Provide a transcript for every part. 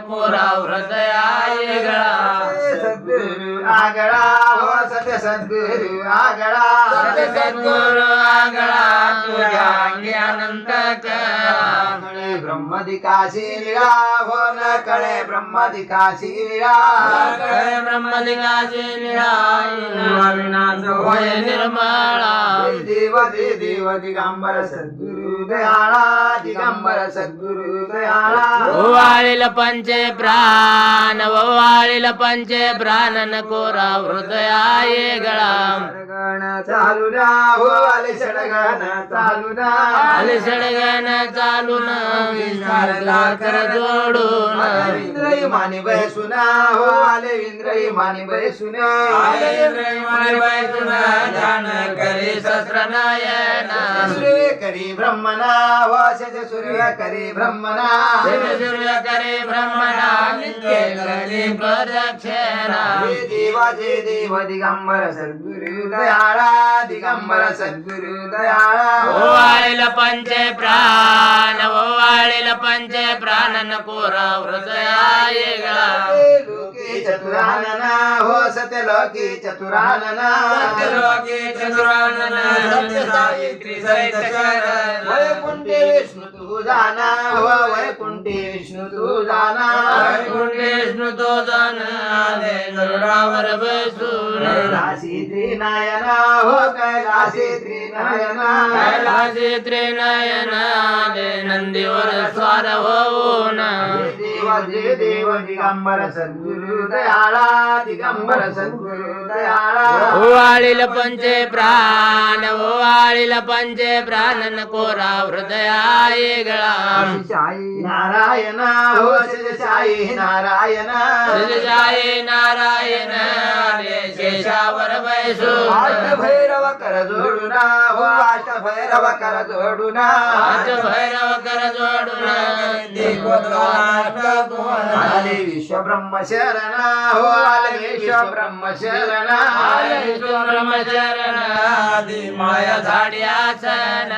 पुरा हृदयाय गळा. सद्गुरु. आगळा हो सत्य सद्गुरु आगळा. सत्य सद्गुरु आगळा. तुझ्या कळा कळे ब्रह्मदिकाशी लीळा हो न कळे ब्रह्मदिकाशी लीळा कळे ब्रह्मदिगाचे निळा विनाश होय निर्मळा. देव देव दिगंबर सद्गुरु दयाळा दिगंबर सद्गुरु दयाळा. ओवाळील पंचे प्राण ओवाळील पंचे प्राण हृदया ये गळा गण चालू ना हो आले षडगण चालू ना आले सडगण चालून विचारला कर जोडून इंद्रई माने बैसुना हो आले इंद्रई माने बैसुना ध्यान करे शस्त्र नयना सूर्य करी ब्रह्मना हो शज सूर्य करी ब्रह्मना सूर्य करे ब्रह्मणा नित्य करे प्रदक्षिणा हे देवा जे देव दिगंबर सद्गुरु दयाळा दिगंबर सद्गुरु दयाळा ओवाळील पंचे प्राण ओवाळील पंचे प्राण नकोरा हृदया ये गळा लोके चतुरानना हो सत्य लोके चतुरानना सत्यलोके चतुरानन सत्य जाना वैकुंठे विष्णू तू जाना वैकुंठे विष्णू तो जन गरुडावर बसून. कैलासी त्रिनयना हो कैलासी त्रिनयना. कैलासी त्रिनयन नंदीवर स्वार होऊन. देव जे देव दिगंबर सद्गुरु दयाळा दिगंबर सद्गुरु दयाळा ओवाळील पंचे प्राण ओवाळील पंचे प्राण नकोरा हृदया ये गळा शाही नारायण हो शाही नारायण। जय नारायण आले शेषावर अष्ट बैसून भैरव कर जोडूना हो अष्ट भैरव कर जोडूना। अष्ट भैरव कर जोडून. आले विश्व ब्रह्म शरण हो आले विश्व ब्रह्म शरण ब्रह्मचरण आदि माया झाडी आसन.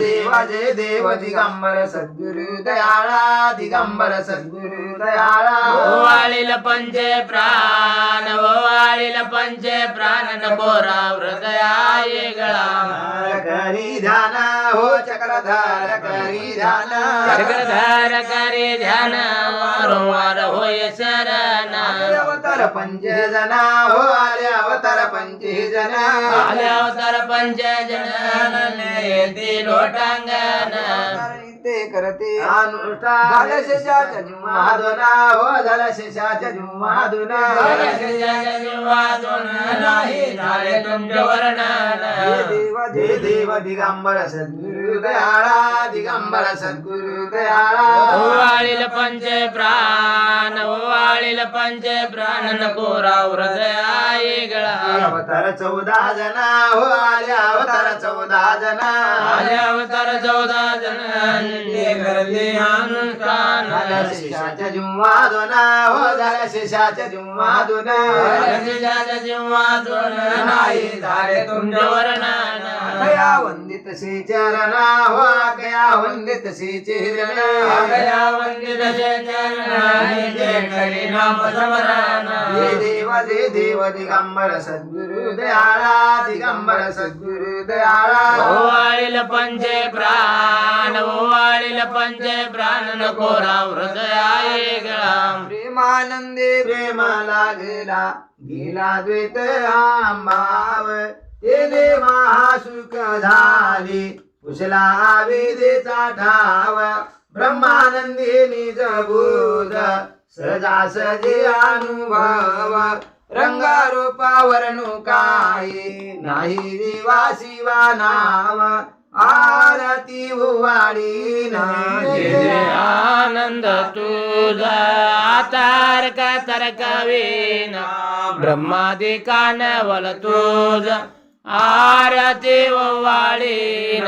देवा जय देव दिगंबर सद्गुरु दयाळा दिगंबर सद्गुरु दयाळा. ओवाळील पंचे प्राण ओवाळील पंचे प्राण नकोरा हृदया ये गळा करी ध्यान हो चक्रधार करी ध्यान चक्रधार करे ध्यान वारंवार होय शरण अवतार पंचे जना हो आले अवतार पंचे जना आले अवतार पंच जन येते लोटांगण ते करते। अनुष्ठान झालं शेषाच्या जुमाधुना हो झालं शेषाच्या जुमाधुना नाही झाले तुमचे वर्णन जय देव जय देव दिगंबर सद्गुरु दयाळा दिगंबर सद्गुरु दयाळा ओवाळील पंचे प्राण। ओवाळील पंचे प्राण नकोरा हृदया गळा. अवतार चौदा जना हो आले अवतार चौदा जना आले अवतार चौदा जण. ते करते अनुष्ठान. झालं शेषाच्या जुमाधुना हो झालं शेषाच्या जुमाधुना रसिकाच्या जीवातून. नाही झाले तुमचे वर्णन कया वंदित श्री चरणा हो कया वंदित श्री चरण. गया वंदित चरण. जे करी देव जय देव दिगंबर सद्गुरु दयाळा दिगंबर सद्गुरु दयाळा. ओवाळील पंचे प्राण ओवाळील पंचे प्राण नकोरा हृदया ये गळा प्रेमानंदे प्रेम लागला गेला द्वैत आंबाव. तेने महासुख झाली कुशला विधेचा ठाव. ब्रह्मानंदी निज बोध सजा सजे अनुभव रंगारूपावर काही नाही देवा शिवा नाव आरती उवाडी आनंद तुझा तारक तरक विना ब्रह्मादी कानवल तुझ आरती वाळीन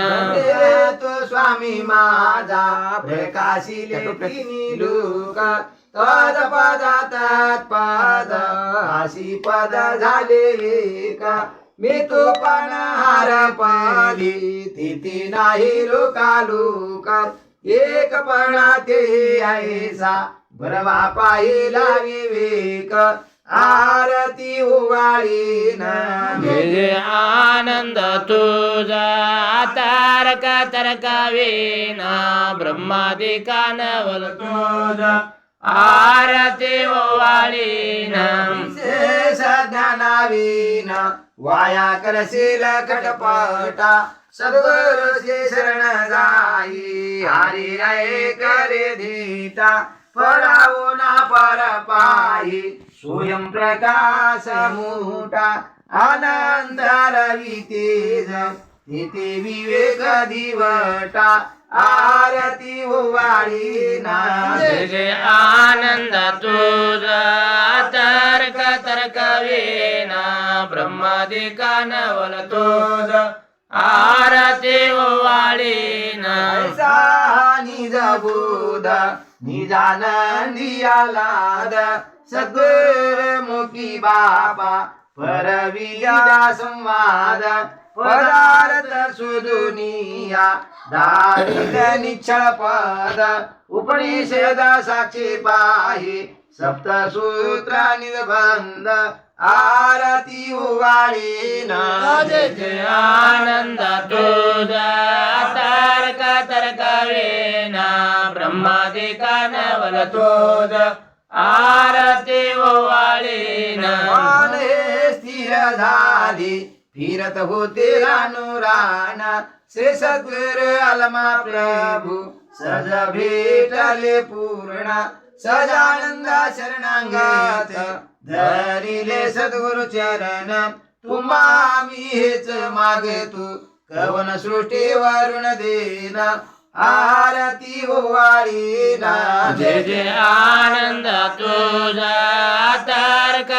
तो स्वामी माझा प्रकाशी लेखिनी लोक तद पदात पद. अशी पद झाले का? मी तू पण हार पाली. तिथी नाही लोका लोक. एक पणा ते ऐसा. बरवा पाहिला विवेक. आरती उवाळी जय आनंद तुझा तारका तरका वेना ब्रह्मादिका नवल तुझा. आरती ओवाळीन शेष ज्ञानावीन वाया करशील कटपटा। सद्गुरुचे शरण जाई। हरी रे करे धीता परावो ना पर पायी स्वयं प्रकाश मोठा। अनंत रवी तेज। विवेक दिवटा। आरती उवाळी ना आनंद तर्क तर्क विना ब्रह्मादी कानवल तुझ. आरती ओवाळीन ऐसा निज बोध निजानंदियालाद सद्गुर मुखी बाबा परविया संवाद पदार्थ सुदुनिया दारिद निच्छळ पद उपनिषद साक्षी पाही सप्त सूत्र निबंध आरती उवाळीन जय जय आनंद तर्क तर्क विना ब्रह्मादी कानवल तुझ आरती स्थिर झाली फिरत होते रानुरान श्री सद्गुरु अलमा प्रभू सज भेटले पूर्ण. सजानंद शरणांगात धरिले सद्गुरु चरण. तुम्हा मी हेच मागतो कवन सृष्टी वरुण देना आरती ओवाळीना जय जय आनंद तुझा तर्क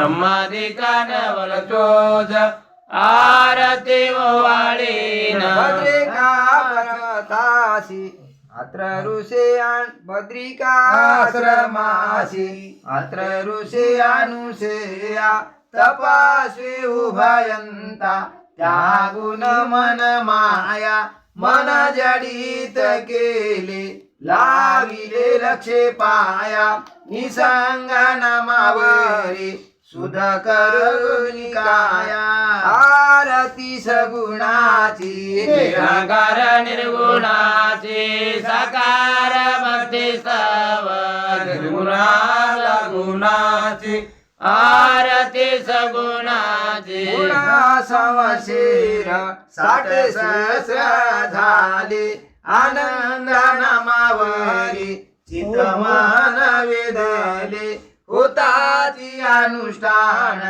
ब्रह्मादी कानवल तुझ आरती ओवाळीन भद्रिका पर्वतासी अत्र ऋषे भद्रिकाश्रमासी अत्र ऋषे अनुषेया तपास्वी उभयंता त्यागुण मन माया मन जडित केले लाविले लक्षे पाया निसंग नमावरी सुध करुणी काया आरती सगुणाची निराकार निर्गुणाचे साकार भक्ती स्तव निर्गुणाला गुणाचे आरती सगुणाचे. गुणा संवशेर साठ सहस्र झाले आनंद नामावरी चित्तमान वेदले होता ती अनुष्ठान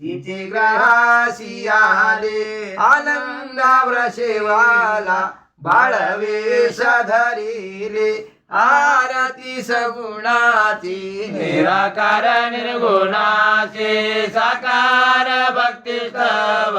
तिचे ग्रासी आले. आनंदावर सेवाला बाळवेश धरिले. आरती सगुणाची निराकार निर्गुणाचे साकार भक्ती स्तव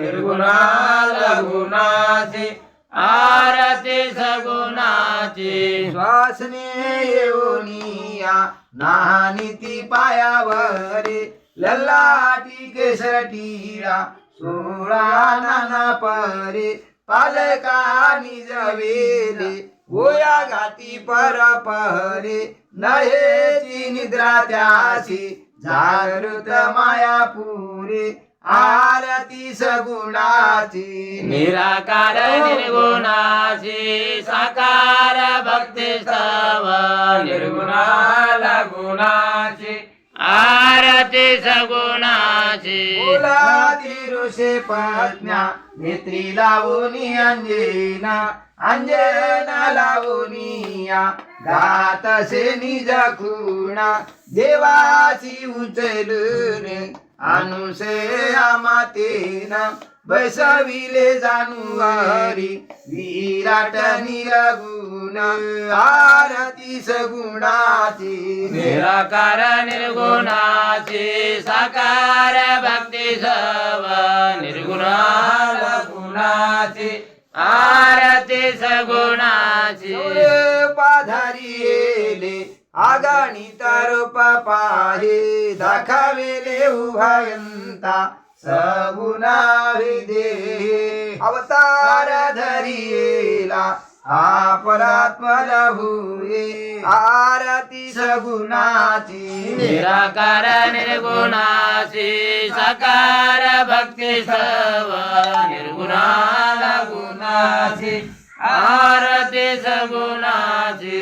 निर्गुणाला गुणाचे. आरती सगुणाचे श्वासने येऊनिया नानिती पायावरे लल्लाटी केसर टीळा सोळा नाना परे पालका जवेरे गोया घाती पर परे नहेची निद्रा त्यासी जागृत माया पुरे आरती सगुणाची. निराकार निर्गुणाची साकार भक्ती सव निर्गुणा गुणाचे आरती सगुणाचे. बोलाती ऋषे पत्न्या नेत्री लावूनी अंजेना अंजना लावूनिया गातसे निज खुणा देवाची उचलून अनुसया मातेना बैसविले जानुवारी विराट निरगुण आरती सगुणाची. निराकार निर्गुणाचे साकार भक्ती सव निर्गुणाला गुणाचे आरती सगुणाचे. पाधारिले आगाणित रूप पाहे दाखविले उभयंता सगुणा हृदे अवतार धरिला हा भूये आरती सगुणाची. निराकार निर्गुणाची साकार भक्ती सव निर्गुणाला गुणाची आरती सगुणाची.